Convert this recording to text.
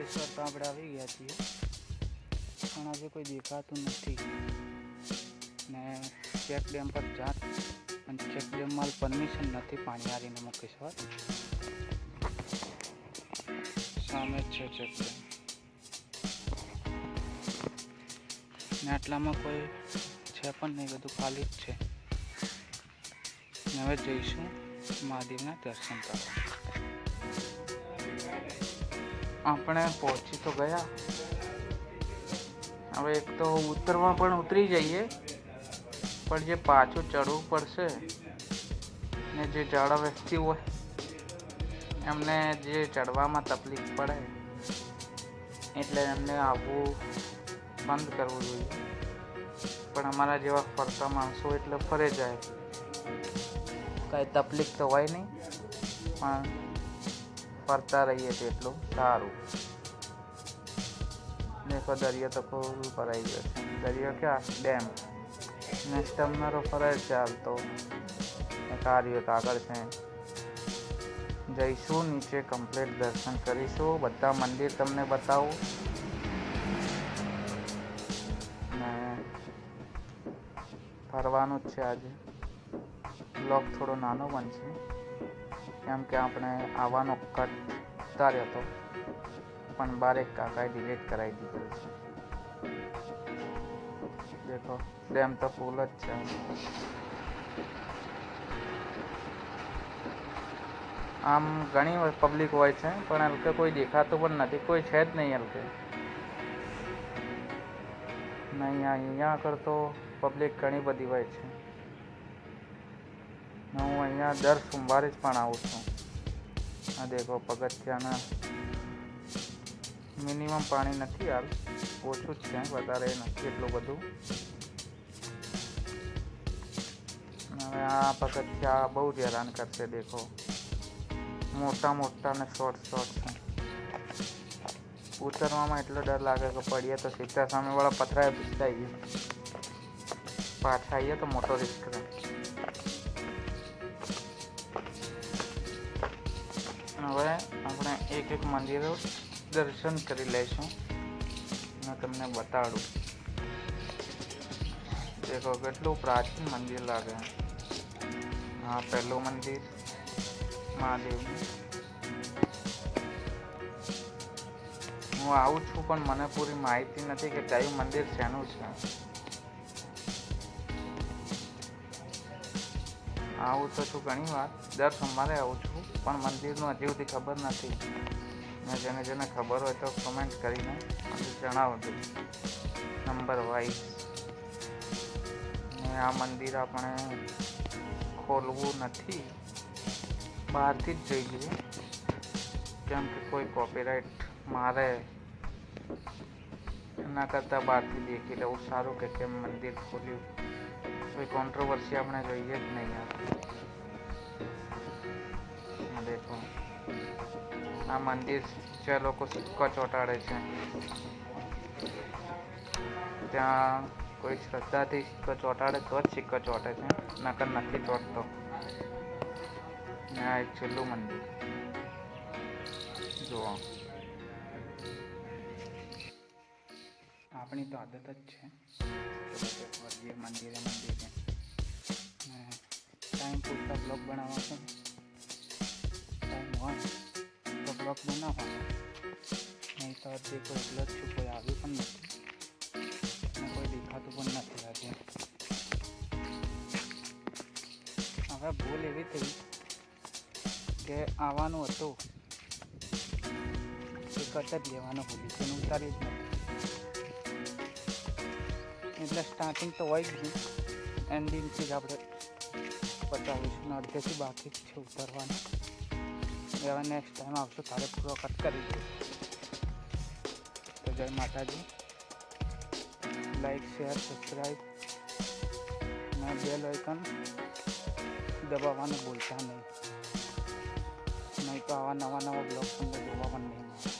મુકેશ્વર તો આપણે આવી ગયા છીએ. પણ આજે કોઈ દેખાતું નથી. ને ચેક ડેમ પર જાત પણ ચેક ડેમમાં પરમિશન નથી પાણીયારીને મુકેશ્વર. સામે છે ચેક ડેમ. ને આટલામાં કોઈ છે પણ નહીં, બધું ખાલી જ છે. ને હવે જઈશું મહાદેવના દર્શન કરવા. આપણે પહોંચી તો ગયા. હવે એક તો ઉતરવા પણ ઉતરી જઈએ, પણ જે પાછું ચડવું પડશે ને જે જાડા વ્યક્તિ હોય, એમને જે ચડવામાં તકલીફ પડે, એટલે એમને આવવું બંધ કરવું જોઈએ. પણ અમારા જેવા ફરતા માણસો એટલે ફરે જાય. કાંઈ તકલીફ તો હોય નહીં, પણ ફરતા રહીએ તેટલું સારું. દેખો દરિયો તો પૂરું ફરાઈ ગયો દરિયો ક્યાં? ડેમ. નેક્સ્ટ તમારો ફરે ચાલતો કાર્યો તો આગળ છે. જઈશું, નીચે કમ્પ્લીટ દર્શન કરીશું. બધા મંદિર તમને બતાવું. ને ફરવાનું જ છે આજે. બ્લોગ થોડો નાનો બનશે. કેમ કે આપણે આવવાનો કટ ઉતાર્યો હતો પણ બારેક કાકાએ ડિલીટ કરાવી દીધો. છે દેખો, ડેમ તો ફૂલ જ છે. આમ ઘણી પબ્લિક હોય છે, પણ હલકે કોઈ દેખાતું પણ નથી, કોઈ છે જ નહીં હલકે. નહીં અહીંયા આગળ તો પબ્લિક ઘણી બધી હોય છે. હું અહીંયા દર સોમવારે જ પણ આવું છું. આ દેખો, પગથિયાના મિનિમમ પાણી નથી હાલ. ઓછું જ છે, વધારે નથી એટલું બધું. હવે આ પગથિયા બહુ જ હેરાન કરશે, દેખો. મોટા મોટા ને શોર્ટ શોર્ટ છે. ઉતરવામાં એટલો ડર લાગે કે પડીએ તો સીધા સામેવાળા પથરાએ પીસાઈ ગયું. પાછા આવીએ તો મોટો રિસ્ક છે એક એક મંદિરો દર્શન કરી લઈશું. અને તમને બતાડું. દેખો કેટલું પ્રાચીન મંદિર લાગે. હા, પહેલું મંદિર, મહાદેવનું. હું આવું છું, પણ મને પૂરી માહિતી નથી કે કયું મંદિર શેનું છે. આવું તો છું ઘણી વાર. દર સોમવારે આવું છું, પણ મંદિરનું હજી સુધી ખબર નથી. ને જેને જેને ખબર હોય તો કમેન્ટ કરીને જણાવજો. નંબર વાઇઝ ને આ મંદિર આપણે ખોલવું નથી. બહારથી જ જોઈ લઈએ. કેમ કે કોઈ કોપીરાઇટ મારે એના કરતાં બહારથી દેખી લેવું સારું કે કેમ મંદિર ખોલ્યું. કોઈ કોન્ટ્રોવર્સી આપણે જોઈએ જ નહીં દેખો. આ મંદિર જે લોકો સિક્કો ચોંટાડે છે. ત્યાં કોઈ શ્રદ્ધાથી સિક્કો ચોંટાડે તો જ સિક્કો ચોંટે છે. નકર નથી ચોંટતો. આ એક છેલ્લું મંદિર. જુઓ. આપણી તો આદત જ છે. જે મંદિરે મંદિરે. ટાઈમ પૂરતા બ્લોગ બનાવવા છે. ટાઈમ હોય તો બ્લોગ બનાવવાનો. નહીં તો હજી કોઈ એટલો જ છું, કોઈ આવ્યું પણ નથી. કોઈ દેખાતું પણ નથી આજે. હવે ભૂલ એવી થઈ કે આવવાનું હતું. એ કટ જ લેવાનું ભૂલી તેનું ઉતારી જ નથી એટલે સ્ટાર્ટિંગ તો હોય જ નહીં એન્ડિંગથી જ આપણે પતાવીશું અડધેથી બાકી જ છે ઉતરવાનું હવે નેક્સ્ટ ટાઈમ આવશું તારે પૂરો કટ કરી દઈશું તો જય માતાજી લાઈક શેર સબસ્ક્રાઈબ અને બેલ આઇકન દબાવવાનું ભૂલતા નહીં નહીં તો આવા નવા નવા બ્લોગ તમને જોવા પણ નહીં મળે